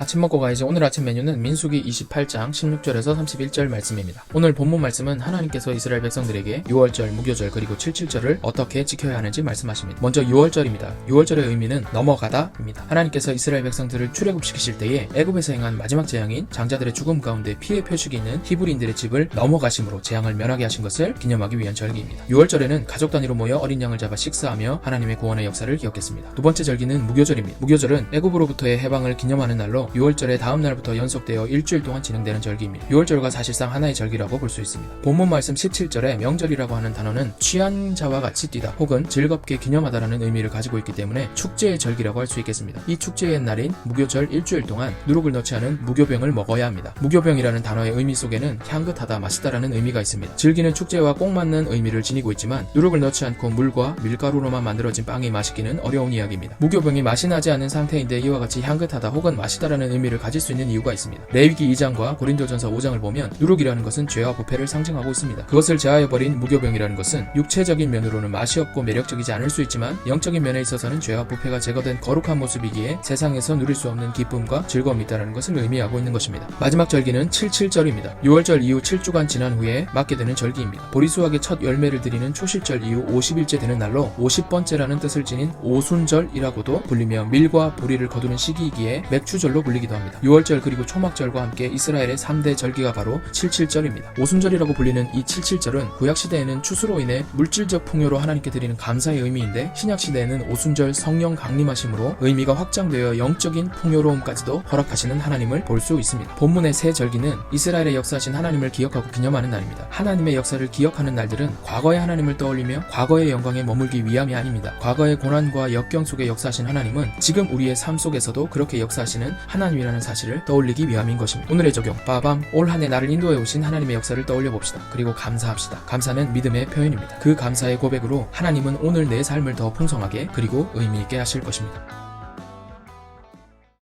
아침 먹고 가야지 오늘 아침 메뉴는 민수기 28장 16절에서 31절 말씀입니다. 오늘 본문 말씀은 하나님께서 이스라엘 백성들에게 6월절, 무교절 그리고 77절을 어떻게 지켜야 하는지 말씀하십니다. 먼저 6월절입니다. 6월절의 의미는 넘어가다입니다. 하나님께서 이스라엘 백성들을 출애굽시키실 때에 애굽에서 행한 마지막 재앙인 장자들의 죽음 가운데 피해 표식이 있는 히브리인들의 집을 넘어가심으로 재앙을 면하게 하신 것을 기념하기 위한 절기입니다. 6월절에는 가족 단위로 모여 어린 양을 잡아 식사하며 하나님의 구원의 역사를 기억했습니다. 두 번째 절기는 무교절입니다. 무교절은 애굽으로부터의 해방을 기념하는 날로 6월절의 다음 날부터 연속되어 일주일 동안 진행되는 절기입니다. 6월절과 사실상 하나의 절기라고 볼 수 있습니다. 본문 말씀 17절에 명절이라고 하는 단어는 취한 자와 같이 뛰다 혹은 즐겁게 기념하다라는 의미를 가지고 있기 때문에 축제의 절기라고 할 수 있겠습니다. 이 축제의 날인 무교절 일주일 동안 누룩을 넣지 않은 무교병을 먹어야 합니다. 무교병이라는 단어의 의미 속에는 향긋하다, 맛있다라는 의미가 있습니다. 즐기는 축제와 꼭 맞는 의미를 지니고 있지만 누룩을 넣지 않고 물과 밀가루로만 만들어진 빵이 맛있기는 어려운 이야기입니다. 무교병이 맛이 나지 않은 상태인데 이와 같이 향긋하다 혹은 맛있다라는 의미를 가질 수 있는 이유가 있습니다. 레위기 2장과 고린도전서 5장을 보면 누룩이라는 것은 죄와 부패를 상징하고 있습니다. 그것을 제하여버린 무교병이라는 것은 육체적인 면으로는 맛이 없고 매력적이지 않을 수 있지만 영적인 면에 있어서는 죄와 부패가 제거된 거룩한 모습이기에 세상에서 누릴 수 없는 기쁨과 즐거움이 있다는 것을 의미하고 있는 것입니다. 마지막 절기는 77절입니다. 6월절 이후 7주간 지난 후에 맞게 되는 절기입니다. 보리수학의 첫 열매를 드리는 초실절 이후 50일째 되는 날로 50번째라는 뜻을 지닌 오순절이라고도 불리며 밀과 보리를 거두는 시기이기에 맥주절로 불리기도 합니다. 6월절 그리고 초막절과 함께 이스라엘의 3대 절기가 바로 77절입니다. 오순절이라고 불리는 이 77절은 구약시대에는 추수로 인해 물질적 풍요로 하나님께 드리는 감사의 의미인데 신약시대에는 오순절 성령 강림하심으로 의미가 확장되어 영적인 풍요로움까지도 허락하시는 하나님을 볼 수 있습니다. 본문의 세 절기는 이스라엘의 역사하신 하나님을 기억하고 기념하는 날입니다. 하나님의 역사를 기억하는 날들은 과거의 하나님을 떠올리며 과거의 영광에 머물기 위함이 아닙니다. 과거의 고난과 역경 속에 역사하신 하나님은 지금 우리의 삶 속에서도 그렇게 역사하시는 하나님이라는 사실을 떠올리기 위함인 것입니다. 오늘의 적용 빠밤 올 한 해 나를 인도해 오신 하나님의 역사를 떠올려 봅시다. 그리고 감사합시다. 감사는 믿음의 표현입니다. 그 감사의 고백으로 하나님은 오늘 내 삶을 더 풍성하게 그리고 의미 있게 하실 것입니다.